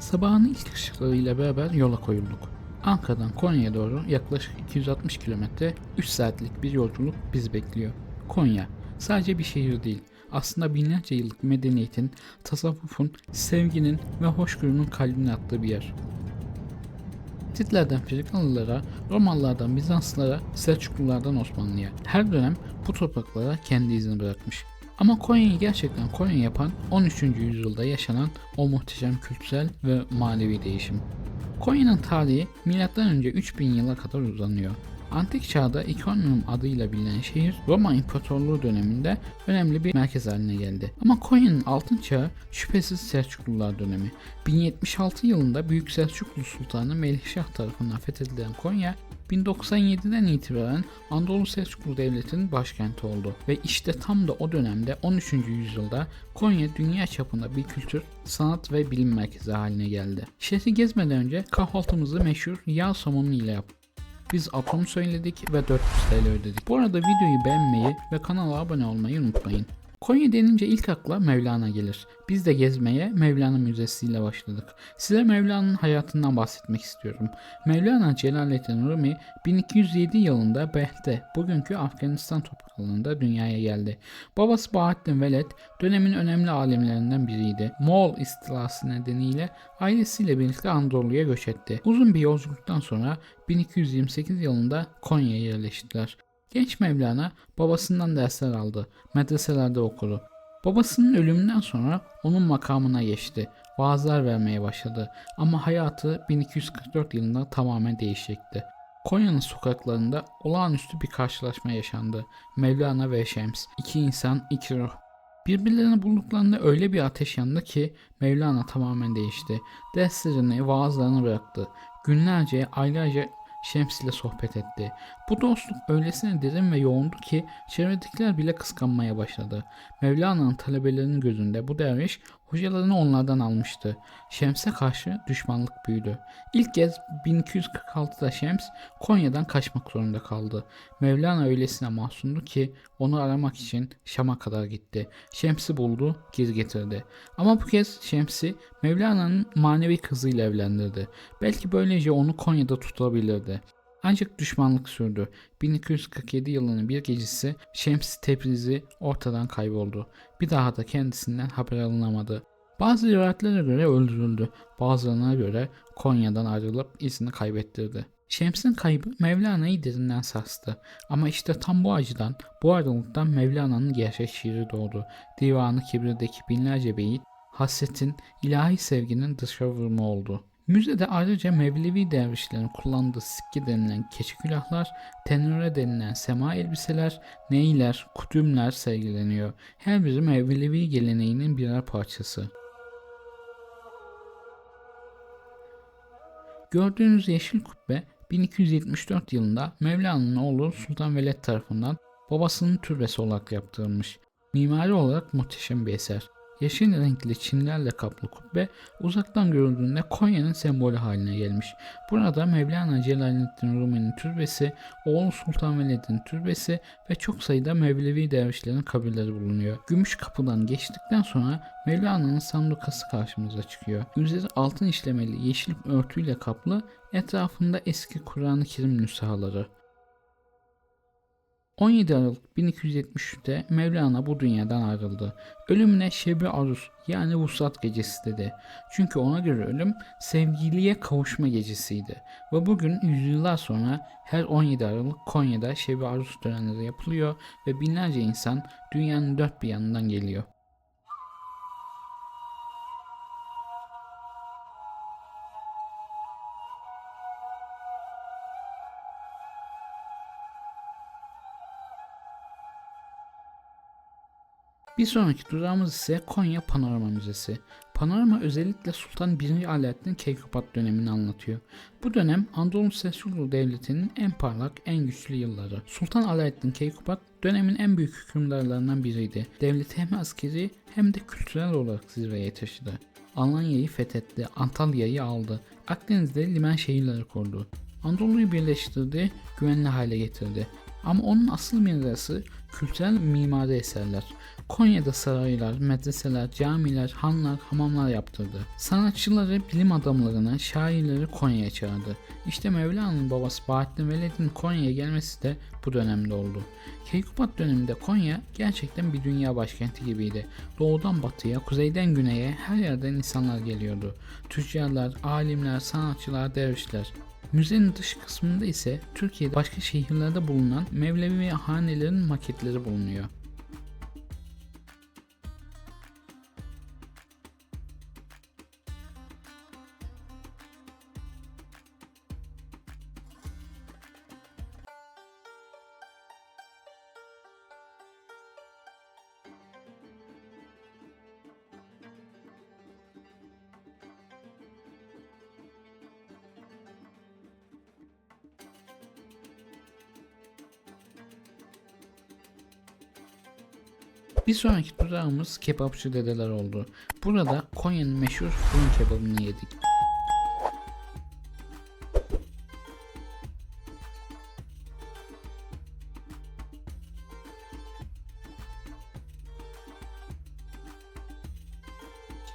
Sabahın ilk ışıklarıyla beraber yola koyulduk. Ankara'dan Konya'ya doğru yaklaşık 260 kilometre 3 saatlik bir yolculuk bizi bekliyor. Konya sadece bir şehir değil, aslında binlerce yıllık medeniyetin, tasavvufun, sevginin ve hoşgörünün kalbine attığı bir yer. Hititlerden Frikalılara, Romalılardan Bizanslılara, Selçuklulardan Osmanlı'ya her dönem bu topraklara kendi izini bırakmış. Ama Konya'yı gerçekten Konya yapan 13. yüzyılda yaşanan o muhteşem kültürel ve manevi değişim. Konya'nın tarihi M.Ö. 3000 yıla kadar uzanıyor. Antik çağda İkonium adıyla bilinen şehir Roma İmparatorluğu döneminde önemli bir merkez haline geldi. Ama Konya'nın altın çağı şüphesiz Selçuklular dönemi. 1076 yılında Büyük Selçuklu Sultanı Melikşah tarafından fethedilen Konya 1097'den itibaren Anadolu Selçuklu Devleti'nin başkenti oldu ve işte tam da o dönemde 13. yüzyılda Konya dünya çapında bir kültür, sanat ve bilim merkezi haline geldi. Şehri gezmeden önce kahvaltımızı meşhur yağ somonu ile yaptık. Biz atom söyledik ve 400 TL ödedik. Bu arada videoyu beğenmeyi ve kanala abone olmayı unutmayın. Konya denince ilk akla Mevlana gelir. Biz de gezmeye Mevlana Müzesi ile başladık. Size Mevlana'nın hayatından bahsetmek istiyorum. Mevlana Celaleddin Rumi 1207 yılında Beht'te, bugünkü Afganistan topraklarında dünyaya geldi. Babası Bahattin Veled dönemin önemli alimlerinden biriydi. Moğol istilası nedeniyle ailesiyle birlikte Anadolu'ya göç etti. Uzun bir yolculuktan sonra 1228 yılında Konya'ya yerleştiler. Genç Mevlana babasından dersler aldı, medreselerde okudu. Babasının ölümünden sonra onun makamına geçti, vaazlar vermeye başladı ama hayatı 1244 yılında tamamen değişecekti. Konya'nın sokaklarında olağanüstü bir karşılaşma yaşandı. Mevlana ve Şems, iki insan, iki ruh. Birbirlerini bulduklarında öyle bir ateş yandı ki Mevlana tamamen değişti. Derslerini, vaazlarını bıraktı. Günlerce, aylarca Şems ile sohbet etti. Bu dostluk öylesine derin ve yoğundu ki çevredekiler bile kıskanmaya başladı. Mevlana'nın talebelerinin gözünde bu derviş hocalarını onlardan almıştı. Şems'e karşı düşmanlık büyüdü. İlk kez 1246'da Şems Konya'dan kaçmak zorunda kaldı. Mevlana öylesine mahzundu ki onu aramak için Şam'a kadar gitti. Şems'i buldu, geri getirdi. Ama bu kez Şems'i Mevlana'nın manevi kızıyla evlendirdi. Belki böylece onu Konya'da tutabilirdi. Ancak düşmanlık sürdü. 1247 yılının bir gecesi Şems Tebrizi ortadan kayboldu. Bir daha da kendisinden haber alınamadı. Bazı rivayetlere göre öldürüldü. Bazılarına göre Konya'dan ayrılıp izini kaybettirdi. Şems'in kaybı Mevlana'yı derinden sarstı. Ama işte tam bu acıdan, bu ayrılıktan Mevlana'nın gerçek şiiri doğdu. Divanı Kibir'deki binlerce beyit, hasretin, ilahi sevginin dışa vurma oldu. Müzede ayrıca Mevlevi dervişlerin kullandığı sikke denilen keçi külahlar, tenure denilen sema elbiseler, neyler, kutümler sergileniyor. Her biri Mevlevi geleneğinin birer parçası. Gördüğünüz yeşil kubbe 1274 yılında Mevlana'nın oğlu Sultan Veled tarafından babasının türbesi olarak yaptırılmış. Mimari olarak muhteşem bir eser. Yeşil renkli çimlerle kaplı kubbe uzaktan görüldüğünde Konya'nın sembolü haline gelmiş. Burada Mevlana Celaleddin Rumi'nin türbesi, oğlu Sultan Veled'in türbesi ve çok sayıda Mevlevi dervişlerin kabirleri bulunuyor. Gümüş kapıdan geçtikten sonra Mevlana'nın sandukası karşımıza çıkıyor. Üzeri altın işlemeli yeşil örtüyle kaplı, etrafında eski Kur'an-ı Kerim nüshaları. 17 Aralık 1273'te Mevlana bu dünyadan ayrıldı. Ölümüne Şebi Arus yani Vuslat gecesi dedi. Çünkü ona göre ölüm sevgiliye kavuşma gecesiydi. Ve bugün yüzyıllar sonra her 17 Aralık Konya'da Şebi Arus törenleri yapılıyor ve binlerce insan dünyanın dört bir yanından geliyor. Bir sonraki durağımız ise Konya Panorama Müzesi. Panorama özellikle Sultan 1. Alaaddin Keykubat dönemini anlatıyor. Bu dönem Anadolu Selçuklu Devleti'nin en parlak, en güçlü yılları. Sultan Alaaddin Keykubat dönemin en büyük hükümdarlarından biriydi. Devleti hem askeri hem de kültürel olarak zirveye taşıdı. Alanya'yı fethetti, Antalya'yı aldı, Akdeniz'de liman şehirleri kurdu. Anadolu'yu birleştirdi, güvenli hale getirdi. Ama onun asıl mirası kültürel mimari eserler. Konya'da saraylar, medreseler, camiler, hanlar, hamamlar yaptırdı. Sanatçıları, bilim adamlarını, şairleri Konya'ya çağırdı. İşte Mevlana'nın babası Bahattin Veled'in Konya'ya gelmesi de bu dönemde oldu. Keykubat döneminde Konya gerçekten bir dünya başkenti gibiydi. Doğudan batıya, kuzeyden güneye her yerden insanlar geliyordu. Tüccarlar, alimler, sanatçılar, dervişler. Müzenin dış kısmında ise Türkiye'de başka şehirlerde bulunan Mevlevi hanelerin maketleri bulunuyor. Bir sonraki durağımız kebapçı dedeler oldu. Burada Konya'nın meşhur fırın kebabını yedik.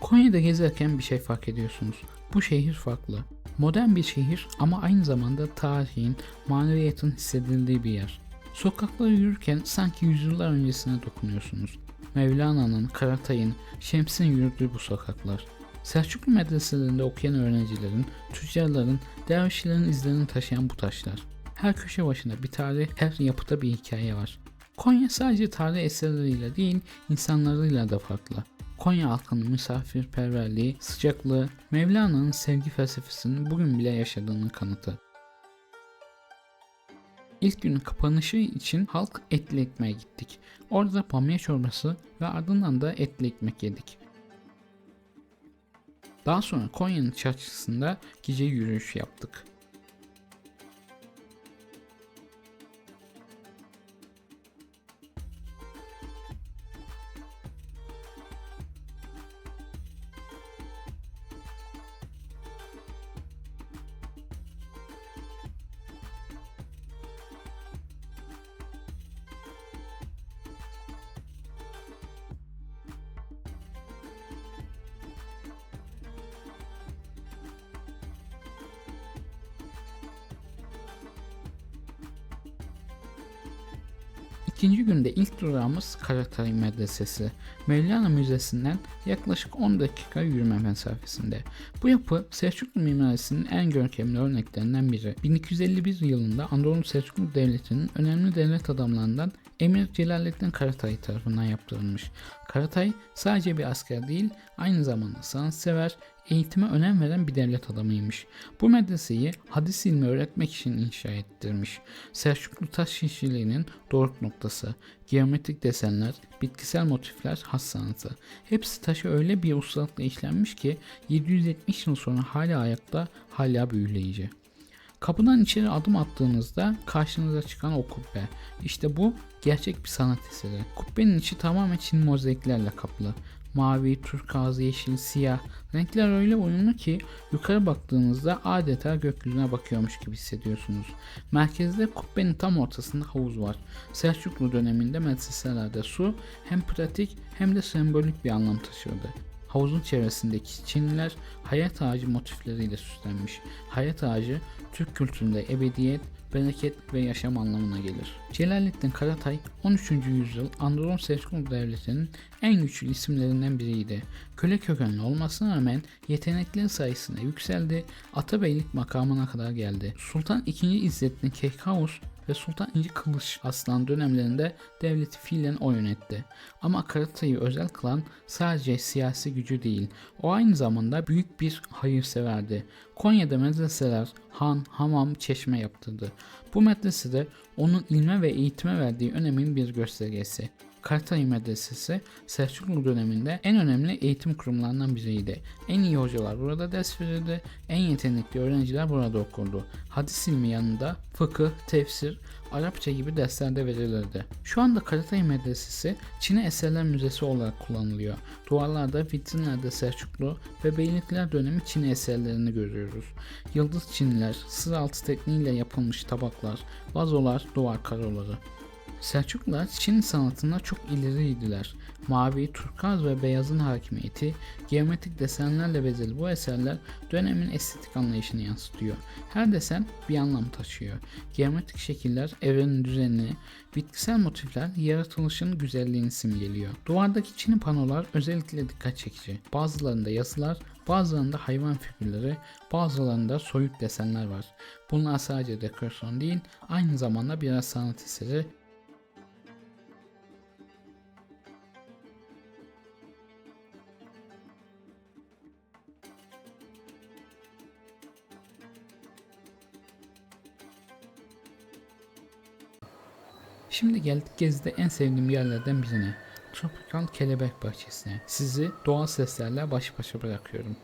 Konya'da gezerken bir şey fark ediyorsunuz. Bu şehir farklı. Modern bir şehir ama aynı zamanda tarihin, maneviyatın hissedildiği bir yer. Sokakları yürürken sanki yüzyıllar öncesine dokunuyorsunuz. Mevlana'nın, Karatay'ın, Şems'in yürüdüğü bu sokaklar. Selçuklu medreselerinde okuyan öğrencilerin, tüccarların, dervişlerin izlerini taşıyan bu taşlar. Her köşe başında bir tarih, her yapıda bir hikaye var. Konya sadece tarih eserleriyle değil, insanlarıyla da farklı. Konya halkının misafirperverliği, sıcaklığı, Mevlana'nın sevgi felsefesinin bugün bile yaşadığının kanıtı. İlk günün kapanışı için halk etli ekmeğe gittik. Orada bamya çorbası ve ardından da etli ekmek yedik. Daha sonra Konya'nın çarşısında gece yürüyüş yaptık. İkinci günde ilk durağımız Karatay Medresesi. Mevlana Müzesi'nden yaklaşık 10 dakika yürüme mesafesinde. Bu yapı Selçuklu mimarisinin en görkemli örneklerinden biri. 1251 yılında Anadolu Selçuklu Devleti'nin önemli devlet adamlarından Emir Celaleddin Karatay tarafından yaptırılmış. Karatay sadece bir asker değil, aynı zamanda sanatsever, eğitime önem veren bir devlet adamıymış. Bu medreseyi hadis ilmi öğretmek için inşa ettirmiş. Selçuklu taş işçiliğinin doruk noktası, geometrik desenler, bitkisel motifler, has sanatı. Hepsi taşı öyle bir ustalıkla işlenmiş ki 770 yıl sonra hala ayakta, hala büyüleyici. Kapıdan içeri adım attığınızda karşınıza çıkan o kubbe. İşte bu gerçek bir sanat eseri. Kubbenin içi tamamen Çin mozaiklerle kaplı. Mavi, turkuaz, yeşil, siyah. Renkler öyle uyumlu ki yukarı baktığınızda adeta gökyüzüne bakıyormuş gibi hissediyorsunuz. Merkezde kubbenin tam ortasında havuz var. Selçuklu döneminde medreselerde su hem pratik hem de sembolik bir anlam taşıyordu. Havuzun çevresindeki Çinliler hayat ağacı motifleriyle süslenmiş. Hayat ağacı Türk kültüründe ebediyet, bereket ve yaşam anlamına gelir. Celaleddin Karatay 13. yüzyıl Anadolu Selçuklu Devleti'nin en güçlü isimlerinden biriydi. Köle kökenli olmasına rağmen yetenekleri sayesinde yükseldi, atabeylik makamına kadar geldi. Sultan II. İzzettin Keykaus ve Sultan II. Kılıç Aslan dönemlerinde devleti fiilen o yönetti. Ama Karatay'ı özel kılan sadece siyasi gücü değil, o aynı zamanda büyük bir hayırseverdi. Konya'da medreseler, han, hamam, çeşme yaptırdı. Bu medresede onun ilme ve eğitime verdiği önemin bir göstergesi. Kartay Medresesi Selçuklu döneminde en önemli eğitim kurumlarından biriydi. En iyi hocalar burada ders verirdi, en yetenekli öğrenciler burada okurdu. Hadis ilmi yanında fıkıh, tefsir, Arapça gibi dersler de verilirdi. Şu anda Karatay Medresesi Çin'e Eserler Müzesi olarak kullanılıyor. Duvarlarda, vitrinlerde Selçuklu ve Beylikler dönemi Çin eserlerini görüyoruz. Yıldız Çinliler, sır altı tekniğiyle yapılmış tabaklar, vazolar, duvar karoları. Selçuklular Çin sanatında çok ileriydiler. Mavi, turkuaz ve beyazın hakimiyeti, geometrik desenlerle bezeli bu eserler dönemin estetik anlayışını yansıtıyor. Her desen bir anlam taşıyor. Geometrik şekiller evrenin düzenini, bitkisel motifler yaratılışın güzelliğini simgeliyor. Duvardaki Çin'i panolar özellikle dikkat çekici. Bazılarında yazılar, bazılarında hayvan figürleri, bazılarında soyut desenler var. Bunlar sadece dekorasyon değil, aynı zamanda biraz sanat eseri Şimdi geldik gezide en sevdiğim yerlerden birine. Tropikal Kelebek Bahçesi'ne. Sizi doğal seslerle baş başa bırakıyorum.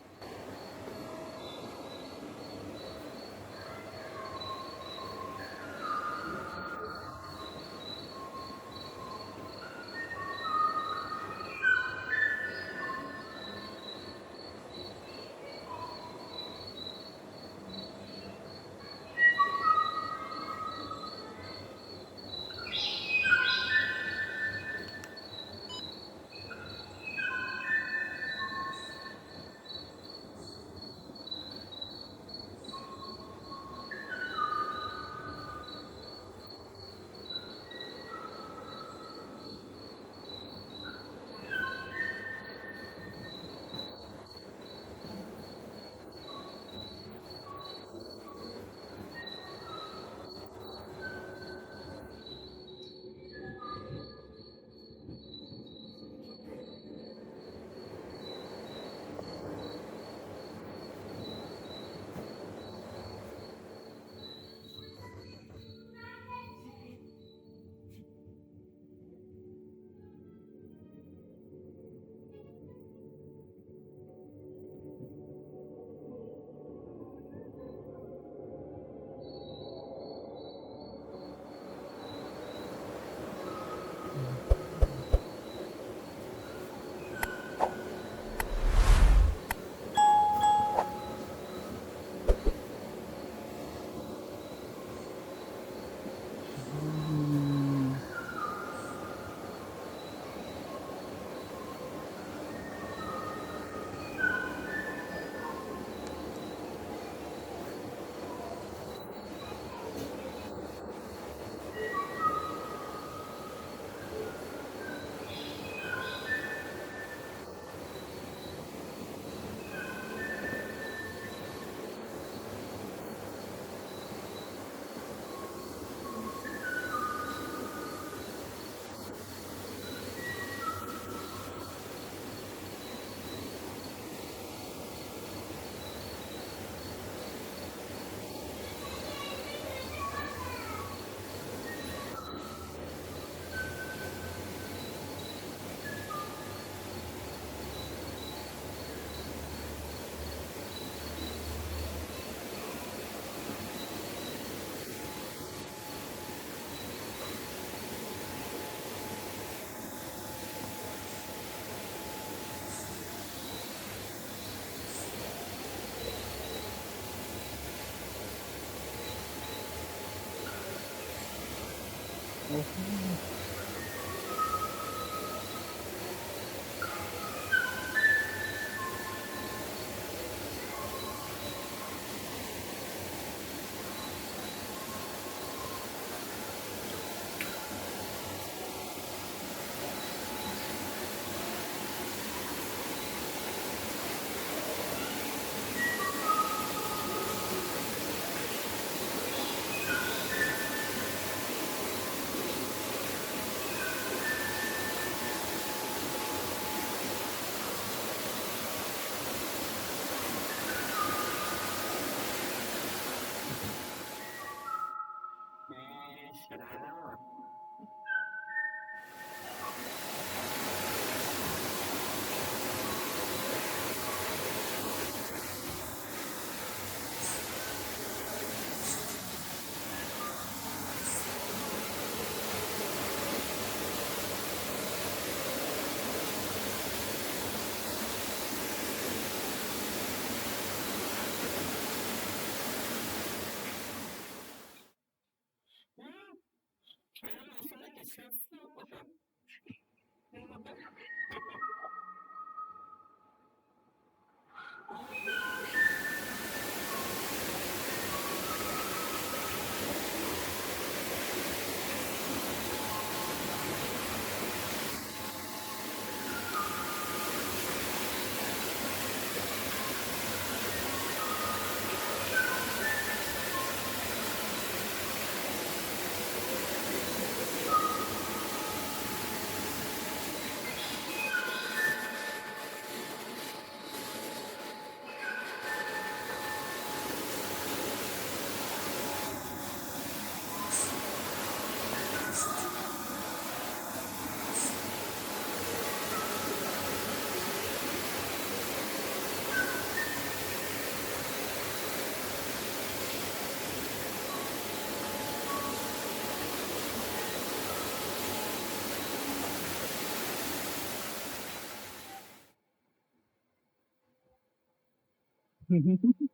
嗯哼哼哼。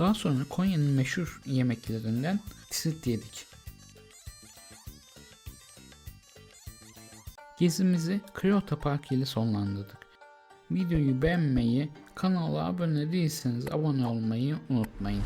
Daha sonra Konya'nın meşhur yemeklerinden tisit yedik. Gezimizi Kyoto Park ile sonlandırdık. Videoyu beğenmeyi, kanala abone değilseniz abone olmayı unutmayın.